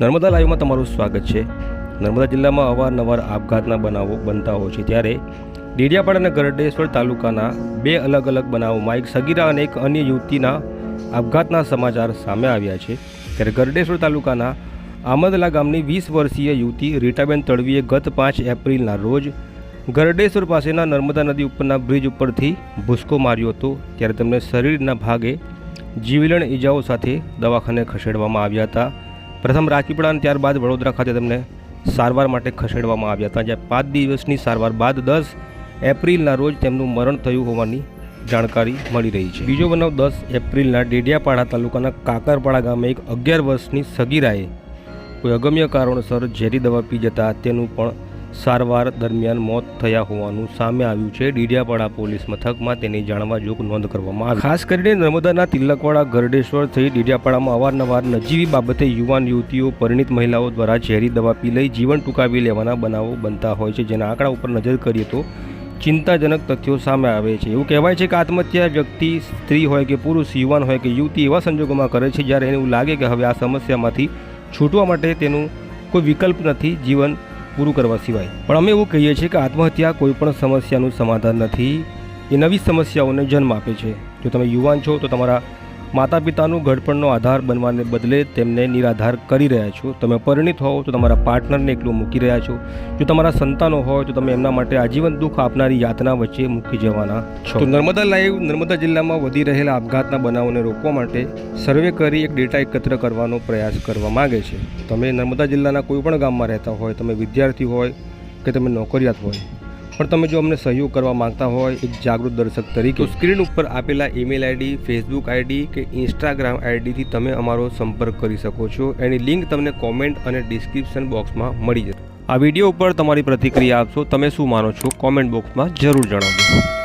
નર્મદા લાઈવમાં તમારું સ્વાગત છે. નર્મદા જિલ્લામાં અવારનવાર આપઘાતના બનાવો બનતા હોય છે ત્યારે ડેડિયાપાડા અને ગરડેશ્વર તાલુકાના બે અલગ અલગ બનાવોમાં એક સગીરા અને એક અન્ય યુવતીના આપઘાતના સમાચાર સામે આવ્યા છે. ત્યારે ગરડેશ્વર તાલુકાના આમદલા ગામની વીસ વર્ષીય યુવતી રીટાબેન તળવીએ ગત પાંચ એપ્રિલના રોજ ગરડેશ્વર પાસેના નર્મદા નદી ઉપરના બ્રિજ ઉપરથી ભૂસકો માર્યો હતો. ત્યારે તેમને શરીરના ભાગે જીવલેણ ઈજાઓ સાથે દવાખાને ખસેડવામાં આવ્યા હતા. પ્રથમ રાજપીપળા અને ત્યારબાદ વડોદરા ખાતે તેમને સારવાર માટે ખસેડવામાં આવ્યા હતા, જ્યાં પાંચ દિવસની સારવાર બાદ દસ એપ્રિલના રોજ તેમનું મરણ થયું હોવાની જાણકારી મળી રહી છે. બીજો બનાવ દસ એપ્રિલના ડેડિયાપાડા તાલુકાના કાકરપાડા ગામે એક અગિયાર વર્ષની સગીરાએ કોઈ અગમ્ય કારણોસર ઝેરી દવા પી જતા તેનું પણ સારવાર દરમિયાન મોત થયા હોવાનું સામે આવ્યું છે. ડીડિયાપાડા પોલીસ મથકમાં તેની જાણવા જોગ નોંધ કરવામાં આવી. ખાસ કરીને નર્મદાના તિલકવાડા, ગરડેશ્વર થઈ ડીડિયાપાડામાં અવારનવાર નજીવી બાબતે યુવાન યુવતીઓ, પરિણિત મહિલાઓ દ્વારા ઝેરી દવા પી લઈ જીવન ટૂંકાવી લેવાના બનાવો બનતા હોય છે. જેના આંકડા ઉપર નજર કરીએ તો ચિંતાજનક તથ્યો સામે આવે છે. એવું કહેવાય છે કે આત્મહત્યા વ્યક્તિ સ્ત્રી હોય કે પુરુષ, યુવાન હોય કે યુવતી એવા સંજોગોમાં કરે છે, જ્યારે એવું લાગે કે હવે આ સમસ્યામાંથી છૂટવા માટે તેનું કોઈ વિકલ્પ નથી. જીવન પૂરું કરવા સિવાય. પણ અમે એવું કહીએ છીએ કે આત્મહત્યા કોઈ પણ સમસ્યાનું સમાધાન નથી. એ નવી સમસ્યાઓને જન્મ આપે છે. જો તમે યુવાન છો, તો તમારા માતા પિતાનું ઘડપણનો આધાર બનવાને બદલે તેમને નિરાધાર કરી રહ્યા છો. તમે પરિણિત હોવ તો તમારા પાર્ટનરને એકલું મૂકી રહ્યા છો. જો તમારા સંતાનો હોય તો તમે એમના માટે આજીવન દુઃખ આપનારી યાતના વચ્ચે મૂકી જવાના છો. નર્મદા લાઈવ નર્મદા જિલ્લામાં વધી રહેલા આપઘાતના બનાવોને રોકવા માટે સર્વે કરી એક ડેટા એકત્ર કરવાનો પ્રયાસ કરવા માગે છે. તમે નર્મદા જિલ્લાના કોઈ પણ ગામમાં રહેતા હોય, તમે વિદ્યાર્થી હોય કે તમે નોકરિયાત હોય પણ તમે જો અમને સહયોગ કરવા માંગતા હોય એક જાગૃત દર્શક તરીકે, તો સ્ક્રીન ઉપર આપેલા ઈમેલ આઈડી ફેસબુક આઈડી કે ઇન્સ્ટાગ્રામ આઈડીથી તમે અમારો સંપર્ક કરી શકો છો. એની લિંક તમને કોમેન્ટ અને ડિસ્ક્રિપ્શન બોક્સમાં મળી જશે. આ વીડિયો ઉપર તમારી પ્રતિક્રિયા આપશો. તમે શું માનો છો? કોમેન્ટ બોક્સમાં જરૂર જણાવજો.